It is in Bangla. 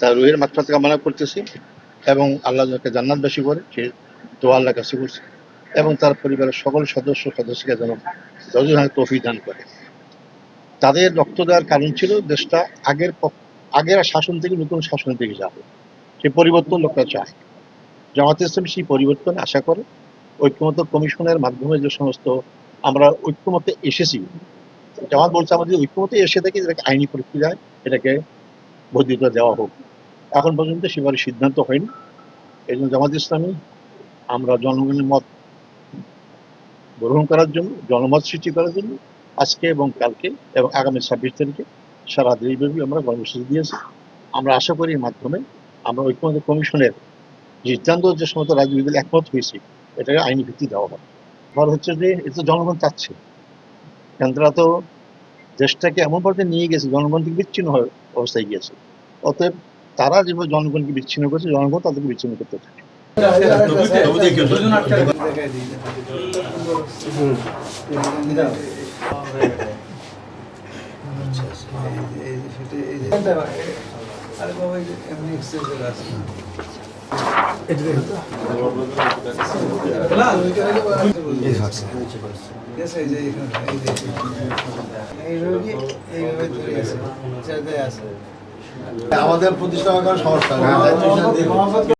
তার রুহের মাত্রাতে কামনা করতেছি এবং আল্লাহ যাকে জান্নাতবাসী করে, সে দোয়া আল্লাহ কাছে করছে এবং তার পরিবারের সকল সদস্য সদস্যকে যেন রজহান তফি দান করে। তাদের রক্ত দেওয়ার কারণ ছিল দেশটা আগের আগের শাসন থেকে নতুন শাসনের দিকে যাবে। সেই পরিবর্তন লোকরা চায়। জামাত ইসলাম সেই পরিবর্তন আশা করে ঐক্যমত কমিশনের মাধ্যমে যে সমস্ত আমরা ঐক্যমতে এসেছি, জামাত বলছে আমাদের ঐক্যমতে এসে থেকে এটাকে আইনি প্রক্রিয়ায় এটাকে বৈধতা দেওয়া হোক। এখন পর্যন্ত সেবারে সিদ্ধান্ত হয়নি। এই জন্য জামাত ইসলামী, আমরা জনগণের মত গ্রহণ করার জন্য, জনমত সৃষ্টি করার জন্য আজকে এবং কালকে এবং আগামী ছাব্বিশ তারিখে সারা দেশব্যাপী আমরা কর্মসূচি দিয়েছি। আমরা আশা করি এর মাধ্যমে আমরা ঐক্যমত কমিশনের সিদ্ধান্ত, যে সমস্ত রাজনীতি একমত হয়েছি এটাকে আইনি ভিত্তি দেওয়া হবে আবার হচ্ছে যে এটা তো জনগণ চাচ্ছে কেন্দ্রা তো দেশটাকে এমন পর্যায়ে নিয়ে গেছে জনগণ থেকে বিচ্ছিন্ন হয়ে অবস্থায় গিয়েছে অতএব তারা যেভাবে জনগণকে বিচ্ছিন্ন করেছে জনগণ তাদেরকে বিচ্ছিন্ন করতে থাকে আরে বাবা এমনি এক্সেসের আছে আমাদের প্রতিষ্ঠা করার সমস্যা